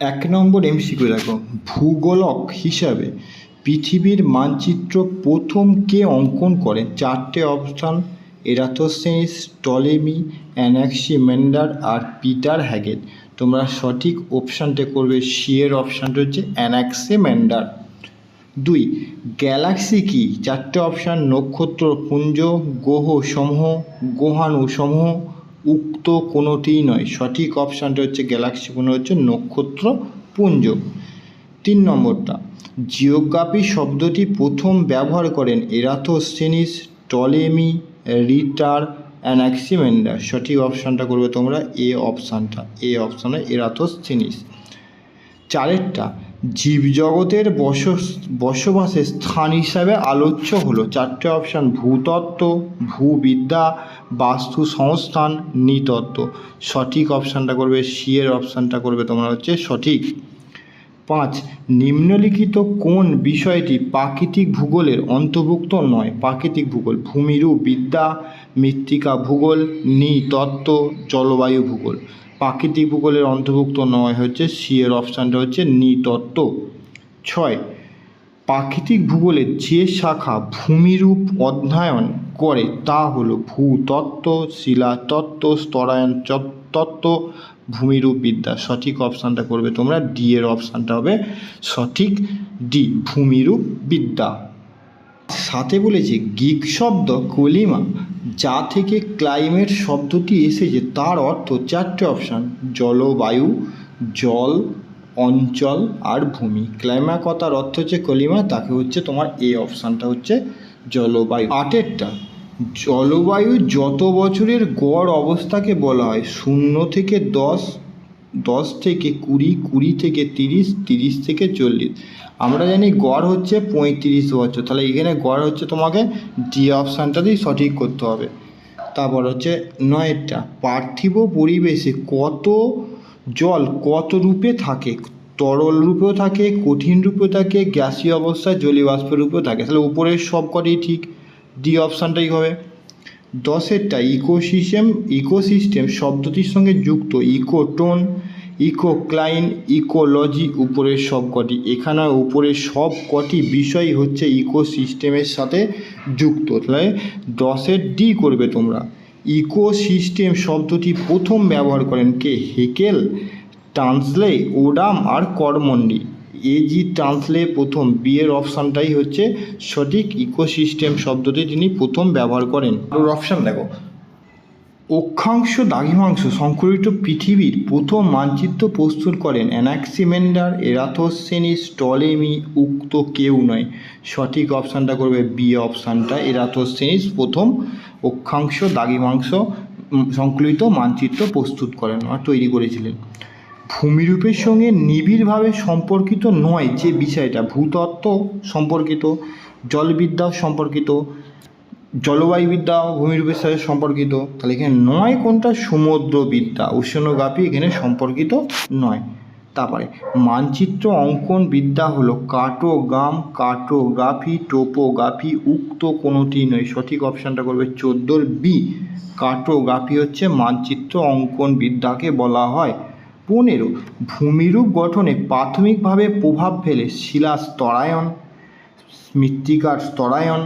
এক নম্বর এমসিকিউ দেখো, ভূগোলক হিসাবে পৃথিবীর মানচিত্র প্রথম কে অঙ্কন করেন চারটে অপশান এরাতোসেনিস টলেমি অ্যানাক্সিমেন্ডার আর পিটার হ্যাগেল তোমরা সঠিক অপশানটা করবে সি এর অপশানটা হচ্ছে অ্যানাক্সিমেন্ডার দুই, গ্যালাক্সি কি? চারটে অপশান, নক্ষত্র, পুঞ্জ, গ্রহ সমূহ, গ্রহাণু সমূহ উক্ত কোনোটিই নয়। সঠিক অপশানটা হচ্ছে গ্যালাক্সি কোনো হচ্ছে নক্ষত্র পুঞ্জ। তিন নম্বরটা, জিওগ্রাফি শব্দটি প্রথম ব্যবহার করেন এরাথোসেনিস, টলেমি, রিটার অ্যানাক্সিমেন্ডার সঠিক অপশানটা করবে তোমরা এ অপশানটা, এ অপশানে এরাথোসেনিস। চারেরটা, জীবজগতের বস, বসবাসের স্থান হিসাবে আলোচ্য হলো। চারটে অপশান, ভূতত্ত্ব, ভূবিদ্যা বাস্তু সংস্থান নৃতত্ত্ব। সঠিক অপশানটা করবে সি এর অপশানটা করবে, তোমরা হচ্ছে সঠিক। পাঁচ, নিম্নলিখিত কোন বিষয়টি প্রাকৃতিক ভূগোলের অন্তর্ভুক্ত নয়? প্রাকৃতিক ভূগোল, ভূমিরূপ, বিদ্যা, মৃত্তিকা ভূগোল, নৃতত্ত্ব, জলবায়ু ভূগোল। প্রাকৃতিক ভূগোলের অন্তর্ভুক্ত নয় হচ্ছে সি এর অপশানটা হচ্ছে নৃতত্ত্ব। ছয় প্রাকৃতিক ভূগোলের যে শাখা ভূমিরূপ অধ্যয়ন করে তা হল ভূতত্ত্ব শিলাতত্ত্ব স্তরায়ন তত্ত্ব, ভূমিরূপ বিদ্যা। সঠিক অপশানটা করবে তোমরা ডি এর অপশানটা হবে সঠিক ডি ভূমিরূপ বিদ্যা। সাথে বলেছে গিক শব্দ কলিমা, যা থেকে ক্লাইমেট শব্দটি এসেছে, তার অর্থ চারটে অপশান, জলবায়ু, জল অঞ্চল আর ভূমি। ক্লাইমা কথার অর্থ হচ্ছে কলিমা, তাকে হচ্ছে তোমার এ অপশানটা হচ্ছে জলবায়ু। আটেরটা, জলবায়ু যত বছরের গড় অবস্থাকে বলা হয়, শূন্য থেকে দশ দশ থেকে কুড়ি কুড়ি থেকে তিরিশ তিরিশ থেকে চল্লিশ। আমরা জানি গড় হচ্ছে পঁয়ত্রিশ বছর, তাহলে এখানে গড় হচ্ছে তোমাকে ডি অপশানটাতেই সঠিক করতে হবে। তারপর হচ্ছে নয়েরটা পার্থিব পরিবেশে কত জল কত রূপে থাকে? তরল রূপেও থাকে, কঠিন রূপেও থাকে, গ্যাসীয় অবস্থায় জলীয় বাষ্পের রূপেও থাকে। তাহলে উপরের সব কটাই ঠিক ডি অপশানটাই হবে? দশেরটা ইকোসিস্টেম ইকোসিস্টেম শব্দটির সঙ্গে যুক্ত। ইকোটোন, ইকোক্লাইন, ইকোলজি, উপরের সব কটি এখানে উপরের সব কটি বিষয় হচ্ছে ইকোসিস্টেমের সাথে যুক্ত। তাহলে দশের ডি করবে তোমরা। ইকোসিস্টেম শব্দটি প্রথম ব্যবহার করেন কে? হেকেল টান্সলে ওডাম আর কর্মন্ডি। এজি ট্রান্সলে প্রথম বিয়ের অপশানটাই হচ্ছে সঠিক ইকোসিস্টেম শব্দটি তিনি প্রথম ব্যবহার করেন। আর অপশান দেখো। অক্ষাংশ দ্রাঘিমাংশ সংকলিত পৃথিবীর প্রথম মানচিত্র প্রস্তুত করেন অ্যানাক্সিমেন্ডার এরাথোসেনিস টলেমি উক্ত কেউ নয়। সঠিক অপশানটা করবে বি অপশানটা এরাথোসেনিস প্রথম অক্ষাংশ উম, সংকলিত মানচিত্র প্রস্তুত করেন আর তৈরি করেছিলেন। ভূমিরূপের সঙ্গে নিবিড়ভাবে সম্পর্কিত নয় যে বিষয়টা ভূতত্ত্ব সম্পর্কিত জলবিদ্যা সম্পর্কিত জলবায়ুবিদ্যা ভূমিরূপের সাথে সম্পর্কিত তাহলে এখানে নয় কোনটা? সমুদ্রবিদ্যা। ওশনোগ্রাফি এখানে সম্পর্কিত নয়। তারপরে মানচিত্র অঙ্কন বিদ্যা হলো কার্টোগ্রাম, কার্টোগ্রাফি, টোপোগ্রাফি, উক্ত কোনোটি নয়। সঠিক অপশানটা করবে চোদ্দোর বি কার্টোগ্রাফি হচ্ছে মানচিত্র অঙ্কন বিদ্যাকে বলা হয়। পনেরো, ভূমিরূপ গঠনে প্রাথমিকভাবে প্রভাব ফেলে শিলা স্তরায়ন মৃত্তিকার স্তরায়ন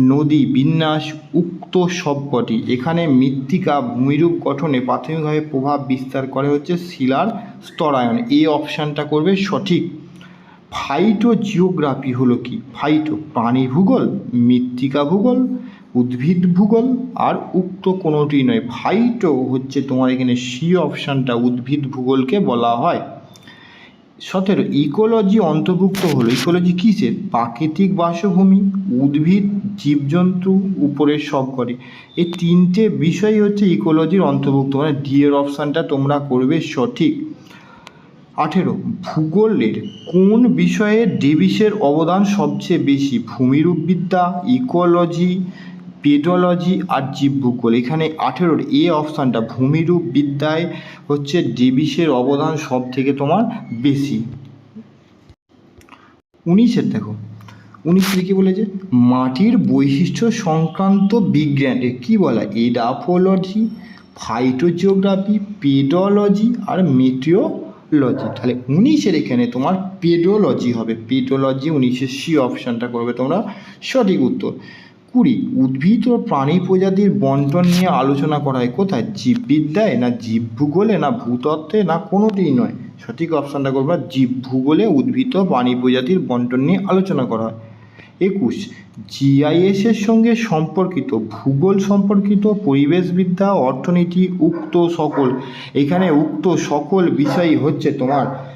নদী বিন্যাস উক্ত সবকটি। এখানে মৃত্তিকা ভূমিরূপ গঠনে প্রাথমিকভাবে প্রভাব বিস্তার করে হচ্ছে শিলার স্তরায়ন। এই অপশানটা করবে সঠিক। ফাইটো জিওগ্রাফি হলো কি? ফাইটো প্রাণী ভূগোল, মৃত্তিকা ভূগোল, উদ্ভিদ ভূগোল আর উক্ত কোনোটি নয়। ফাইটো হচ্ছে তোমার এখানে সি অপশানটা, উদ্ভিদ ভূগোলকে বলা হয়। সতেরো, ইকোলজি অন্তর্ভুক্ত হলো। ইকোলজি কিসের প্রাকৃতিক বাসভূমি, উদ্ভিদ, জীবজন্তু উপরের সব করে। এই তিনটে বিষয় হচ্ছে ইকোলজির অন্তর্ভুক্ত। মানে ডি এর অপশানটা তোমরা করবে সঠিক। আঠেরো, ভূগোলের কোন বিষয়ে ডেভিসের অবদান সবচেয়ে বেশি? ভূমিরূপবিদ্যা, ইকোলজি পেডোলজি আর জীবভূগোল এখানে আঠেরোর এ অপশানটা ভূমিরূপ বিদ্যায় হচ্ছে ডেভিসের অবদান সব থেকে তোমার বেশি। উনিশের দেখো, উনিশে কি বলেছে? মাটির বৈশিষ্ট্য সংক্রান্ত বিজ্ঞানে। কি বলা? এডাফোলজি, ফাইটোজিওগ্রাফি, পেডোলজি আর মেটিওলজি তাহলে উনিশের এখানে তোমার পেডোলজি হবে। পেডোলজি উনিশের সি অপশানটা করবে তোমরা সঠিক উত্তর। কুড়ি উদ্ভিদ ও প্রাণী প্রজাতির বন্টন নিয়ে আলোচনা করা হয় কোথায় জীববিদ্যায় না জীব ভূগোলে? না ভূতত্ত্বে? না কোনোটিই নয়। সঠিক অপশানটা করবে, জীব ভূগোলে উদ্ভিদ ও প্রাণী প্রজাতির বন্টন নিয়ে আলোচনা করা হয়। একুশ জিআইএসের সঙ্গে সম্পর্কিত, ভূগোল সম্পর্কিত, পরিবেশবিদ্যা, অর্থনীতি, উক্ত সকল। এখানে উক্ত সকল বিষয়ই হচ্ছে তোমার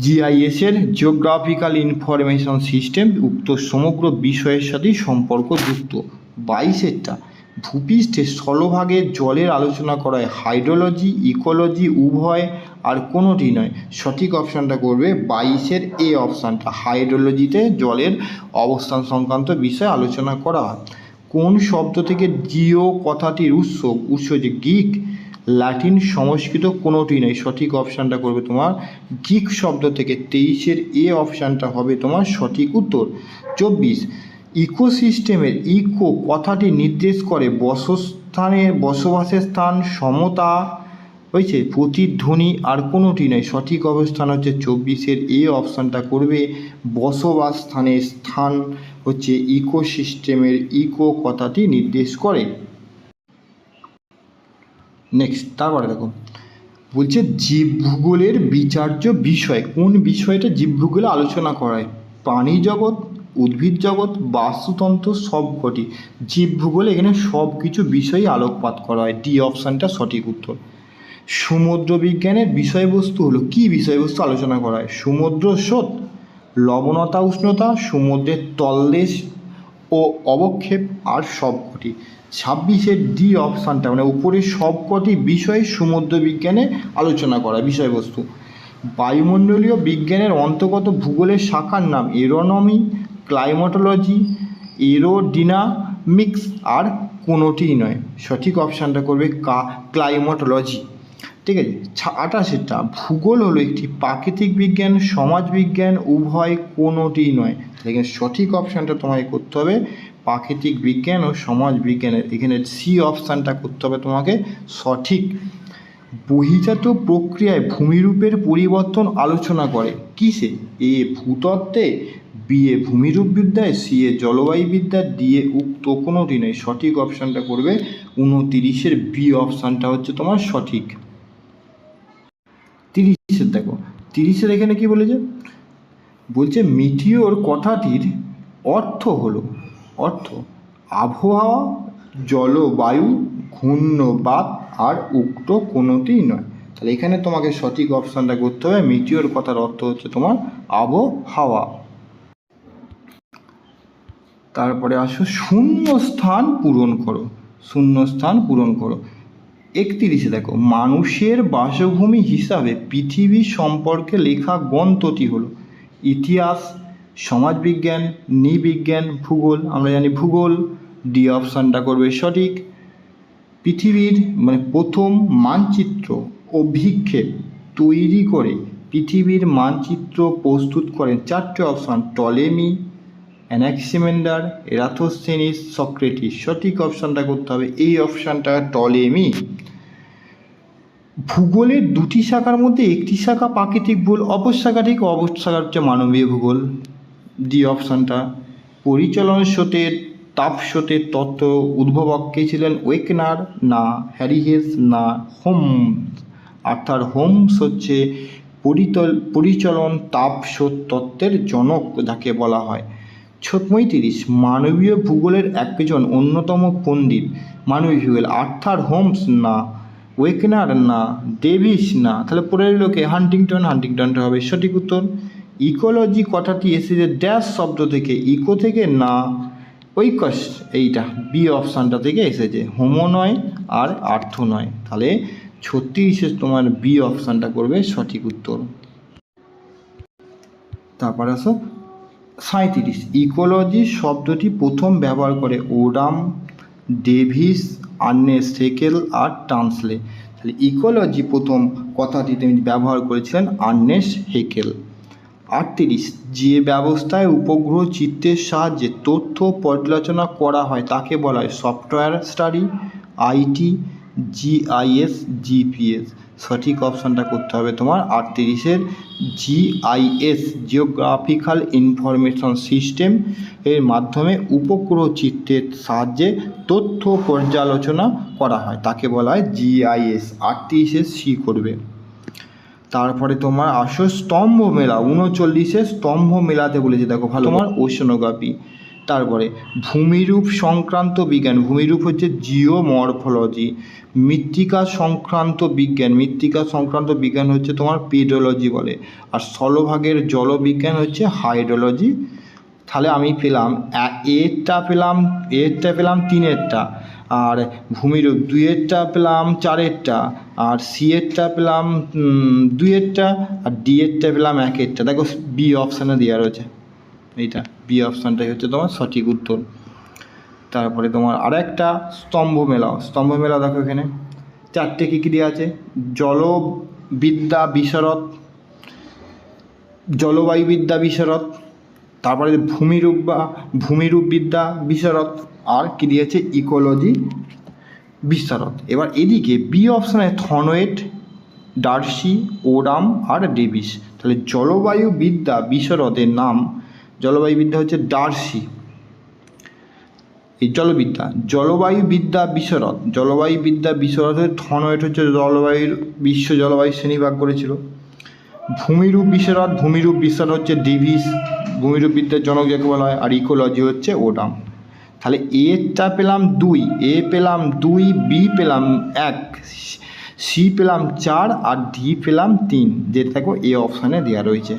জিআইএসের জিওগ্রাফিক্যাল ইনফরমেশন সিস্টেম উক্ত সমগ্র বিষয়ের সাথেই সম্পর্কযুক্ত। বাইশেরটা ভূপৃষ্ঠের স্থলভাগে জলের আলোচনা করা হয় হাইড্রোলজি ইকোলজি উভয় আর কোনোটি নয়। সঠিক অপশানটা করবে বাইশের এ অপশানটা হাইড্রোলজিতে জলের অবস্থান সংক্রান্ত বিষয়ে আলোচনা করা। হয় কোন শব্দ থেকে জিও কথাটির উৎস উৎস যে গিক ল্যাটিন সংস্কৃত কোনোটি নেই সঠিক অপশানটা করবে তোমার গিক শব্দ থেকে তেইশের এ অপশানটা হবে তোমার সঠিক উত্তর। চব্বিশ, ইকোসিস্টেমের ইকো কথাটি নির্দেশ করে বসস্থানের বসবাসের স্থান, সমতা, হয়েছে, প্রতিধ্বনি আর কোনোটি নয়। সঠিক অবস্থান হচ্ছে চব্বিশের এ অপশানটা করবে বসবাস স্থানের স্থান হচ্ছে ইকোসিস্টেমের ইকো কথাটি নির্দেশ করে। নেক্সট তারপরে দেখো। বলছে জীব ভূগোলের বিচার্য বিষয়। কোন বিষয়টা জীব ভূগোলে আলোচনা করা হয় প্রাণী জগৎ, উদ্ভিদ জগৎ, বাস্তুতন্ত্র সব কটি। জীব ভূগোলে এখানে সব কিছু বিষয়ই আলোকপাত করা হয়। ডি অপশানটা সঠিক উত্তর। সমুদ্র বিজ্ঞানের বিষয়বস্তু হলো, কি বিষয়বস্তু আলোচনা করা হয়? সমুদ্র স্রোত, লবণতা, উষ্ণতা, সমুদ্রের তলদেশ ও অবক্ষেপ, আর সব সবকটি ছাব্বিশের ডি অপশানটা মানে উপরের সবকটি বিষয় সমুদ্র বিজ্ঞানে আলোচনা করা বিষয়বস্তু। বায়ুমণ্ডলীয় বিজ্ঞানের অন্তর্গত ভূগোলের শাখার নাম এরোনমি, ক্লাইমাটোলজি এরোডিনামিক্স আর কোনোটিই নয়। সঠিক অপশানটা করবে কা, ক্লাইমাটোলজি। ঠিক আছে? আঠাশেরটা, ভূগোল হলো একটি প্রাকৃতিক বিজ্ঞান, সমাজ বিজ্ঞান, উভয় কোনোটিই নয়। এখানে সঠিক অপশানটা তোমাকে করতে হবে প্রাকৃতিক বিজ্ঞান ও সমাজ বিজ্ঞানের। এখানে সি অপশানটা করতে হবে তোমাকে সঠিক। বহিজাত প্রক্রিয়ায় ভূমিরূপের পরিবর্তন আলোচনা করে। কিসে? এ ভূতত্ত্বে, বি এ ভূমিরূপ বিদ্যায়, সি এ জলবায়ুবিদ্যা ডি এ উক্ত কোনোটি নয়। সঠিক অপশানটা করবে উনতিরিশের বি অপশানটা হচ্ছে তোমার সঠিক। তিরিশের দেখো। তিরিশের এখানে কি বলেছে? বলছে মিটিওর কথাটির অর্থ হলো অর্থ আবহাওয়া, জলবায়ু ঘূর্ণবাত আর উক্ত কোনোটিই নয়। তাহলে এখানে তোমাকে সঠিক অপশানটা করতে হবে। মিটিওর কথার অর্থ হচ্ছে তোমার আবহাওয়া। তারপরে আসো শূন্য স্থান পূরণ করো। শূন্য স্থান পূরণ করো। একতিরিশে দেখো, মানুষের বাসভূমি হিসাবে পৃথিবী সম্পর্কে লেখা গ্রন্থটি হলো ইতিহাস সমাজবিজ্ঞান, নৃবিজ্ঞান, ভূগোল, আমরা জানি ভূগোল ডি অপশানটা করবে সঠিক। পৃথিবীর মানে প্রথম মানচিত্র অভিক্ষেপ তৈরি করে পৃথিবীর মানচিত্র প্রস্তুত করেন চারটে option, Ptolemy, Anaximander, Eratosthenes, Socrates. সঠিক অপশানটা করতে হবে, এই অপশানটা টলেমি। ভূগোলের দুটি শাখার মধ্যে একটি শাখা প্রাকৃতিক ভূগোল, অপর শাখা ঠিক অপর শাখা হচ্ছে মানবীয় ভূগোল। ডি অপশানটা। পরিচালন স্রোতের তাপ স্রোতের তত্ত্ব উদ্ভাবক কে ছিলেন ওয়েকনার না হ্যারিহেস না হোমস? অর্থাৎ হোমস হচ্ছে পরিতল, পরিচালন তাপ স্রোত তত্ত্বের জনক যাকে বলা হয়। পঁয়ত্রিশ মানবীয় ভূগোলের একজন অন্যতম পণ্ডিত মানবীয় ভূগোল আর্থার হোমস না, ওয়েকনার না, ডেভিস না। তাহলে পরে লোকে হান্টিংটন, হান্টিংটনটা হবে সঠিক উত্তর। ইকোলজি কথাটি এসেছে ড্যাশ শব্দ থেকে ইকো থেকে না, ঐকস, এইটা বি অপশানটা থেকে এসেছে, হোমো নয় আর আর্থ নয়। তাহলে ছত্রিশে তোমার বি অপশানটা করবে সঠিক উত্তর। তারপর আসো সাঁত্রিশ ইকোলজি শব্দটি প্রথম ব্যবহার করে ওরাম ডেভিস আর্নেস হেকেল আর টান্সলে। তাহলে ইকোলজি প্রথম কথাটি তিনি ব্যবহার করেছিলেন আর্নেস হেকেল আটত্রিশ, যে ব্যবস্থায় উপগ্রহ চিত্রের সাহায্যে তথ্য পর্যালোচনা করা হয় তাকে বলা হয় software study, IT, GIS, GPS. সঠিক অপশানটা করতে হবে তোমার আটত্রিশের জিআইএস, জিওগ্রাফিক্যাল ইনফরমেশন সিস্টেম। এর মাধ্যমে উপগ্রহ চিত্রের সাহায্যে তথ্য পর্যালোচনা করা হয়, তাকে বলা হয় জিআইএস। আটত্রিশের সি করবে। তারপরে তোমার আসো স্তম্ভ মেলা উনচল্লিশে স্তম্ভ মেলাতে বলেছে দেখো ভালো তোমার ওশনোগ্রাফি তারপরে ভূমিরূপ সংক্রান্ত বিজ্ঞান ভূমিরূপ হচ্ছে জিওমরফোলজি মৃত্তিকা সংক্রান্ত বিজ্ঞান মৃত্তিকা সংক্রান্ত বিজ্ঞান হচ্ছে তোমার পেডোলজি বলে আর স্থলভাগের জলবিজ্ঞান হচ্ছে হাইড্রোলজি। তাহলে আমি পেলাম এরটা পেলাম এরটা পেলাম তিনেরটা আর ভূমিরূপ দুইয়েরটা পেলাম চারেরটা আর সি এরটা পেলাম উম, দুইয়েরটা আর ডি এরটা পেলাম একেরটা দেখো বি অপশানে দেওয়া রয়েছে। এইটা বি অপশানটাই হচ্ছে তোমার সঠিক উত্তর। তারপরে তোমার আর একটা স্তম্ভ মেলাও স্তম্ভ মেলা দেখো এখানে। চারটে কী কী দেওয়া আছে? জলবিদ্যা বিশরৎ জলবায়ুবিদ্যা বিশরৎ তারপরে ভূমিরূপ বা ভূমিরূপ বিদ্যা বিশরৎ আর কি দিয়েছে? ইকোলজি বিশারদ এবার এদিকে বি অপশানে থনয়েট ডার্সি ওরাম আর ডেভিস। তাহলে জলবায়ু বিদ্যা বিশরদের নাম, জলবায়ু বিদ্যা হচ্ছে ডার্সি। এই জলবিদ্যা, জলবায়ু বিদ্যা বিশরদ জলবায়ু বিদ্যা বিশরদ থনয়েট হচ্ছে জলবায়ুর, বিশ্ব জলবায়ু শ্রেণীভাগ করেছিল। ভূমিরূপ বিশারদ ভূমিরূপ বিশারদ হচ্ছে ডিভিস, ভূমিরূপ বিদ্যার জনক যাকে বলা হয়, আর ইকোলজি হচ্ছে ওডাম। তাহলে এটা পেলাম দুই এ পেলাম দুই বি পেলাম এক সি পেলাম চার আর ডি পেলাম তিন। যেটা দেখো এ অপশানে দেওয়া রয়েছে।